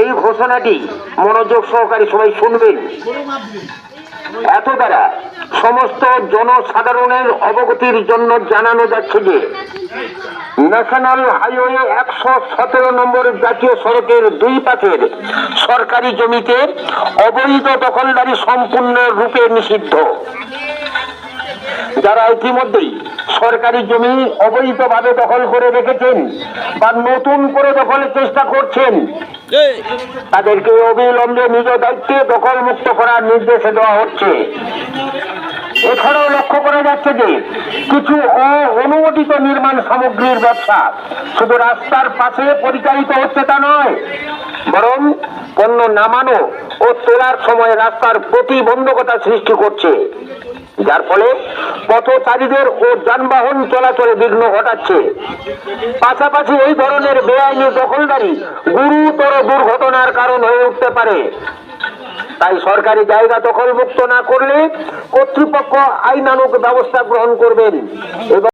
এই ঘোষণাটি মনোযোগ সহকারে সবাই শুনবেন। এত দ্বারা সমস্ত জনসাধারণের অবগতির জন্য জানানো যাচ্ছে যে ন্যাশনাল হাইওয়ে একশো সতেরো নম্বর জাতীয় সড়কের দুই পাশের সরকারি জমিতে অবৈধ দখলদারি সম্পূর্ণ রূপে নিষিদ্ধ। যারা ইতিমধ্যেই সরকারি জমি অবৈধভাবে দখল করে রেখেছেন বা নতুন করে দখলের চেষ্টা করছেন তাদেরকে অবিলম্বে নিজ দায়িত্বে দখল মুক্ত করার নির্দেশ দেওয়া হচ্ছে। এছাড়াও লক্ষ্য করা যাচ্ছে যে, কিছু অনুমোদিত নির্মাণ সামগ্রীর ব্যবসা শুধু রাস্তার পাশে পরিচালিত হচ্ছে তা নয়, বরং পণ্য নামানো ও তোলার সময় রাস্তার প্রতিবন্ধকতা সৃষ্টি করছে। যার ফলে পথচারীদের ও যানবাহন চলাচলে বিঘ্ন ঘটাচ্ছে। পাশাপাশি এই ধরনের বেআইনি দখলদারি গুরুতর দুর্ঘটনার কারণ হয়ে উঠতে পারে। তাই সরকারি জায়গা দখলমুক্ত না করলে কর্তৃপক্ষ আইনানুক ব্যবস্থা গ্রহণ করবেন। এবং